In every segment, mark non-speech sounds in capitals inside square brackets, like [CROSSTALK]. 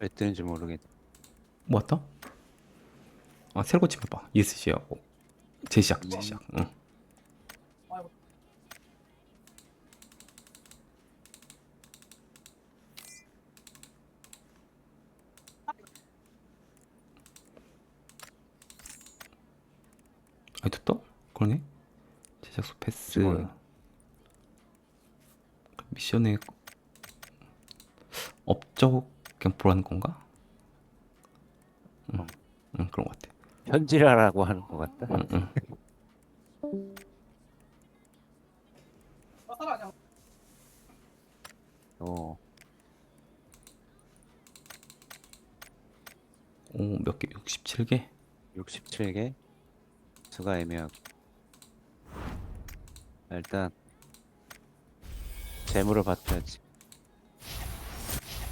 왜 뜨는지 모르겠네. 뭐왔다? 아 새로 고침 해봐 ESC하고 재시작 음. 재시작 응. 아 됐다? 그러네 제작소 패스 지금. 미션에 업적 그냥 보라는 건가? 응, 응 그런 것 같아 현질하라고 하는 것 같다. 응, 응. 어, 오, 몇 개? 67개? 67개. 수가 애매하고. 일단 재물을 받쳐야지.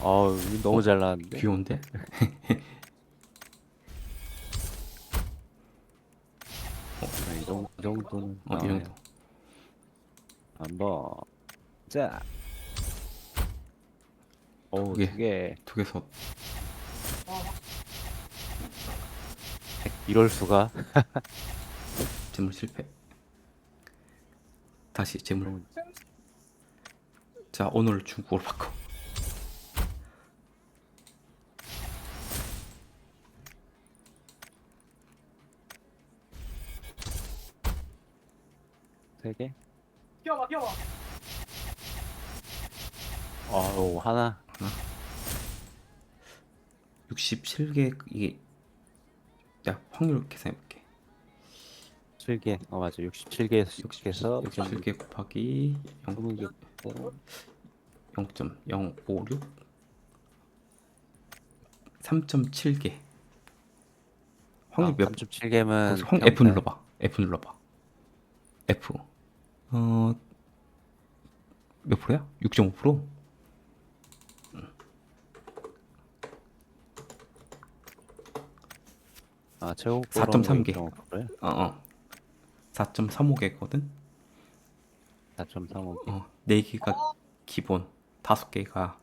어우, 너무 잘 나왔는데. 귀여운데? [LAUGHS] 이 정도, 이 정도는 어, 이 나와요. 정도. 한번 자. 어우, 그게- 이게 두 개서 이럴 수가. [LAUGHS] 재물 실패. 다시 재물. 자, 오늘 중국어로 바꿔. 세 개? 뛰어봐 뛰어봐 어우, 하나. 67개 이게 야, 확률 계산해 볼게. 7개. 어, 맞아. 67개에서 6개에서 67개 곱하기 0, 20개. 0.056 3.7개. 확률 몇 3.7개면 거기서 확 F 눌러 봐. F 눌러 봐. F. 어. 몇 프로야? 6.5%? 아, 최고 4.3 개. 그래? 어, 어. 4.35개거든. 4.35개. 어, 4개가 기본, 5개가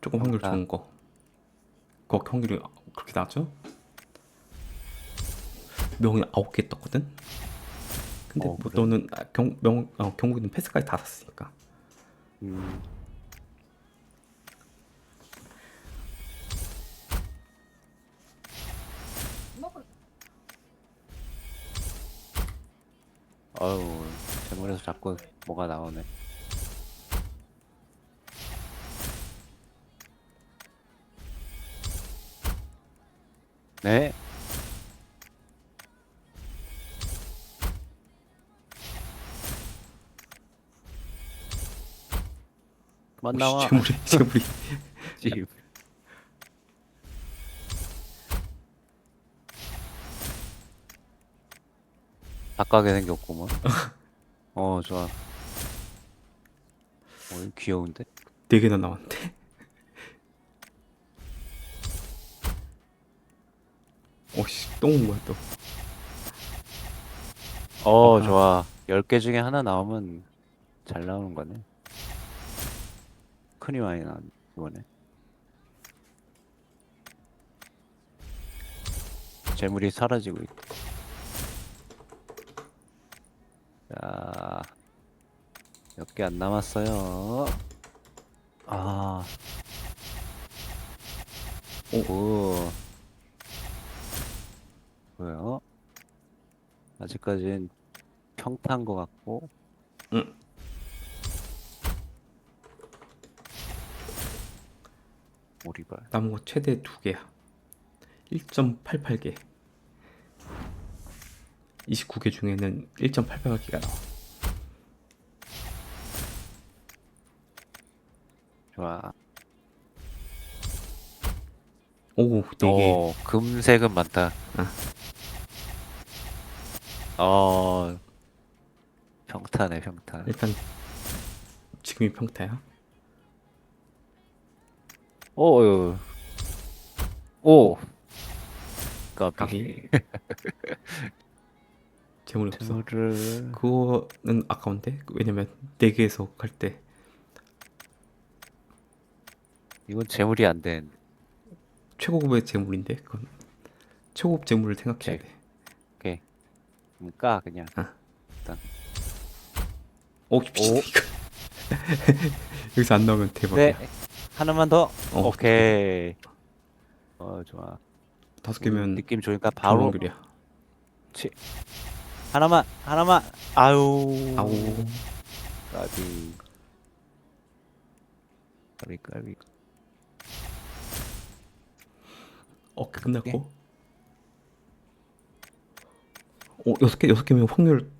조금 확률 아. 좋은 거. 거기 확률이 그렇게 나죠? 명이 9개 떴거든. 근데 어, 뭐 그래? 너는 아, 경, 명, 어, 경국이는 패스까지 다 샀으니까. 음. 어우, 재물에서 자꾸 뭐가 나오네. 네. 만 나와. 어, 재물이 재물이 집. 바까게 생겼구만. 어, 좋아. 어, 이거 귀여운데? 4개나 나왔는데. 오씨, 똥온 거야 또. 어, 아하. 좋아. 10개 중에 하나 나오면 잘 나오는 거네. 큰이 많이 나왔네, 이번에. 재물이 사라지고 있다. 자, 몇 개 안 남았어요. 아. 오. 뭐요? 아직까진 평탄 것 같고. 응. 오리발. 남은 거 최대 2개야. 1.88개. 29개 중에는 1.88개가 나와. 좋아. 오, 4개. 어, 금색은 많다. 어, 평타네, 평타. 일단 지금이 평타야. 오, 오, 오. 까비. [LAUGHS] 재물이 없어. 재물을 그거는 아까운데 왜냐면 4개에서 갈 때 이건 재물이 안 된. 최고급의 재물인데 그건 최고급 재물을 생각해야 제- 돼. 오케이. 그럼 까 그냥. 오, 미친 오. [LAUGHS] 여기서 안 나오면 네. 대박이야. 하나만 더. 어, 오케이. 어 좋아. 다섯 개면 느낌 좋으니까 바로 바로결이야. 하나만 하나만. 아유. 아우. 까비. 까비 까비. 어깨 끝났고. 오 여섯 개 여섯 개면 확률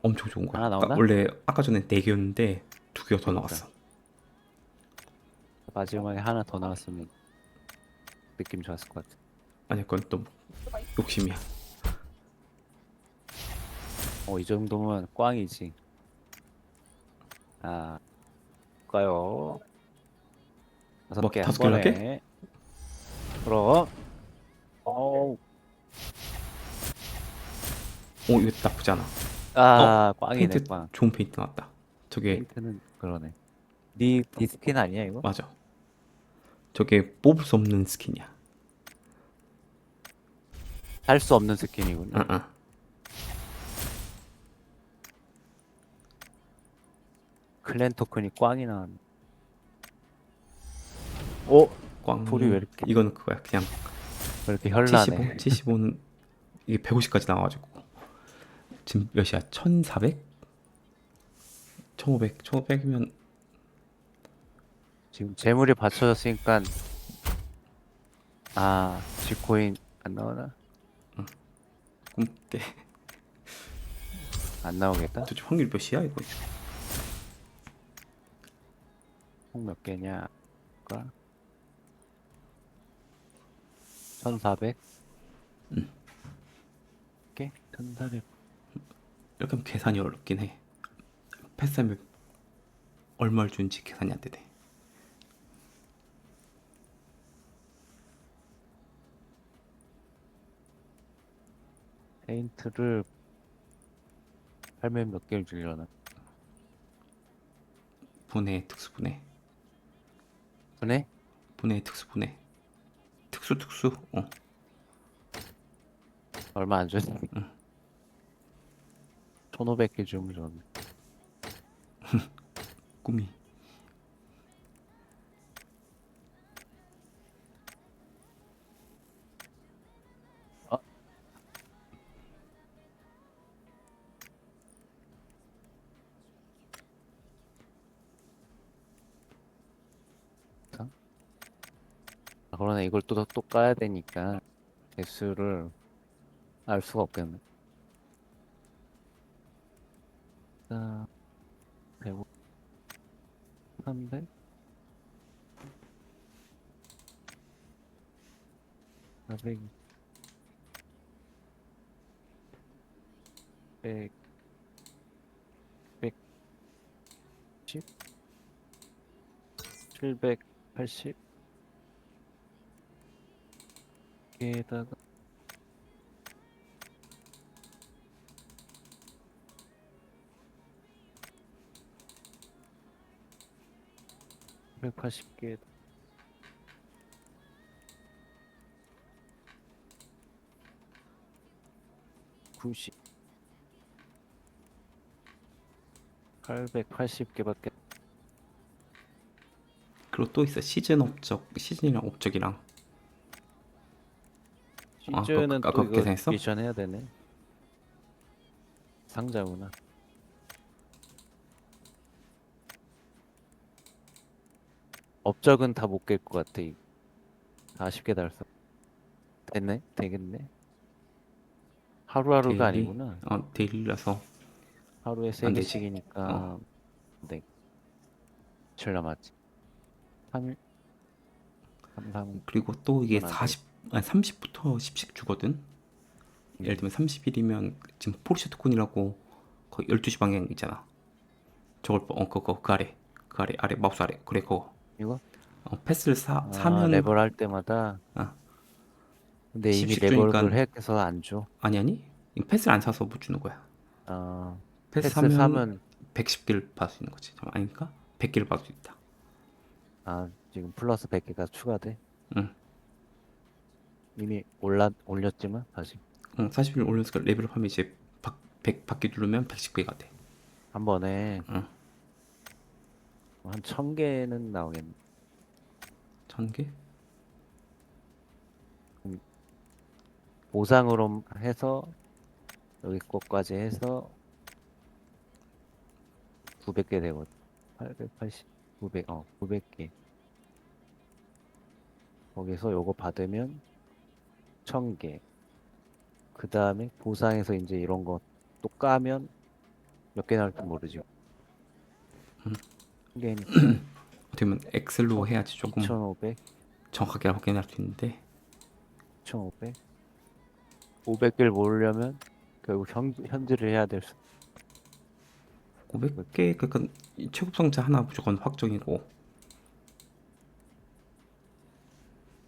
엄청 좋은 거야. 하나 아까 나오나? 원래 아까 전에 네 개였는데 두 개가 더 나왔어. 마지막에 하나 더 나왔으면 느낌 좋았을 것 같아. 아니 그건 또 욕심이야. 어, 이 정도면 꽝이지. 아, 볼까요? 다섯 뭐, 개, 한 다섯? 번에. 그럼, 어우, 오 이거 나쁘지 않아. 아, 꽝이네, 페인트 꽝. 좋은 페인트 나왔다. 저게 페인트는 그러네. 니, 니 스킨 아니야, 이거? 맞아. 저게 뽑을 수 없는 스킨이야. 할수 없는 스킨이군요. 응, 응. 클랜 토큰이 꽝이 나왔네. 오, 꽝. 소리 왜 이렇게- 이거는 그거야. 그냥 왜 이렇게 75, 현란해. 75는 이게 150까지 나와가지고 지금 몇이야? 1,400? 1,500, 1,500이면 지금 재물이 받쳐졌으니까, 아, 지코인 안 나오나? 꿈깨. 안 나오겠다. 도대체 확률 몇이야 이거? 총 몇 개냐? 가 1400? 응. 개? 1400. 이렇게 하면 계산이 어렵긴 해. 패스하면 얼마를 주는지 계산이 안 되네. 페인트를 팔면 몇 개를 주려나? 분해, 특수 분해, 분해? 분해, 특수 분해, 특수 특수. 어. 얼마 안 줬네. 1500개 주면 좋네. 꿈이. 그러네. 이걸 또, 또 까야 되니까 개수를 알 수가 없겠네. 자, 105, 300, 400, 100, 110, 780, 게다가 백팔십 개 구십 팔백팔십 개밖에 그리고 또 있어 시즌 업적, 시즌이랑 업적이랑 아, 시즌은 아까 또 그거 이거 계산했어? 미션 해야 되네 상자구나 업적은 다 못 깰 것 같아 이거. 40개 달성 됐네? 되겠네 하루하루가? 아니구나 어, 데일리라서 하루에 세 안 되지. 개씩이니까 어. 네 며칠 남았지 3일 3, 3 그리고 또 이게 그건 안 40, 아니 30부터 10씩 주거든. 예를 들면 30일이면 지금 포르쉐 토큰이라고 거의 12시 방향 있잖아. 저걸 어 그거 그 아래 그 아래 아래 마우스 아래 그래 그거 이거? 어, 패스를 사 아, 사면 레벨 할 때마다 아. 근데 이미 10씩 레벨을 주니까- 해서 안 줘. 아니 아니 패스를 안 사서 못 주는 거야. 아, 패스, 패스 사면, 사면 110개를 받을 수 있는 거지. 잠깐, 아닌가? 100개를 받을 수 있다. 아 지금 플러스 100개가 추가돼. 응. 이미 올라 올렸지만 다시 응, 40일 올려서 레벨업 하면 이제 바, 100 바퀴 누르면 119개가 돼. 한 번에 응. 한 천 개는 나오겠네. 천 개? 보상으로 해서 여기 것까지 해서 900개 되거든. 880, 900, 어, 900개. 거기서 요거 받으면 1000개. 그 다음에 보상에서 이제 이런 거 또 까면 몇 개 나올지 모르지. 음. 1개니까 [CLEARS THROAT] 어떻게 보면 엑셀로 해야지 조금 2500, 정확하게 확인할 수 있는데 1500. 500개를 모으려면 결국 현, 현질을 해야 될 수. 500개 그러니까 이 최고 상자 하나 무조건 확정이고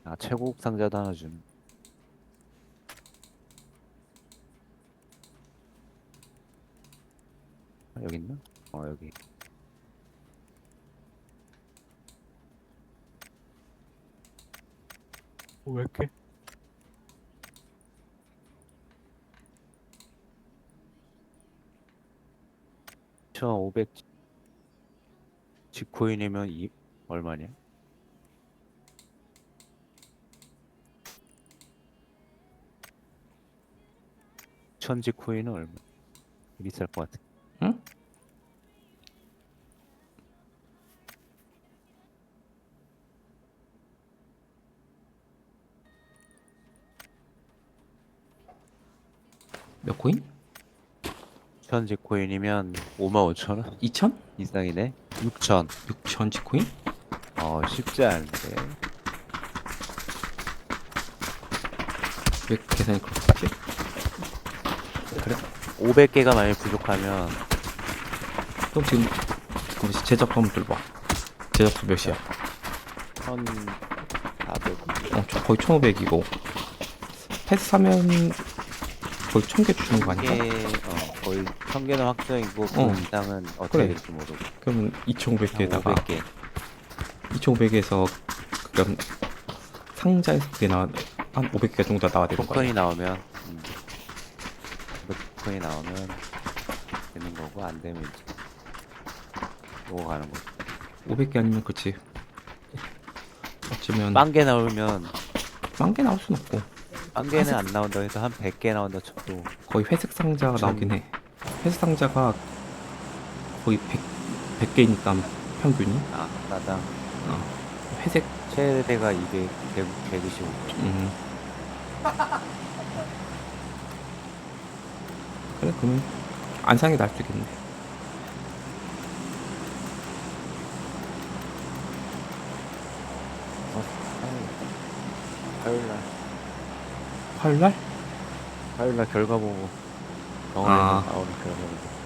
아, 최고급 상자도 하나 준. 아, 여기 있나? 어, 여기. 어, 왜 이렇게? 천오백 지코인이면 이 얼마냐? 천지 코인은 얼마? 비쌀 것 같아. 응? 몇 코인? 천지 코인이면 5만 5천 원 2천? 이상이네. 6천. 6천 지코인? 어 쉽지 않은데. 왜 계산이 그렇게? 그래? 500개가 만약 부족하면 그럼 지금 그럼 제작 한번 들봐 제작수 몇이야? 1,400. 어, 저 거의 1,500이고 패스 사면 거의 1,000개 주는 거 아닌가? 개, 어, 거의 1000개는 확정이고 그 어. 이상은 어떻게 그래. 될지 모르고. 그러면 2,500개에다가 500개. 2,500에서 그럼 상자에서 그게 나와 한 500개 정도 나와야 되는 거야. 토큰이 나오면 음. 토큰이 나오면 되는 거고 안 되면 이제 요거 가는 거. 500개 아니면 그치. 어쩌면 빵개 나오면 빵개 나올 순 없고 빵개는 안 나온다 해서 한 100개 나온다 쳐도 거의 회색 상자가 참. 나오긴 해. 회색 상자가 거의 100, 100 개니까 평균이 아 나당 어, 회색 최대가 200, 100, 125. 음. 그래 그러면 안 사는 게 나을 수 있겠네. 화요일날 화요일 날? 화요일날 결과 보고 병원에서 아. 나오는 결과 보고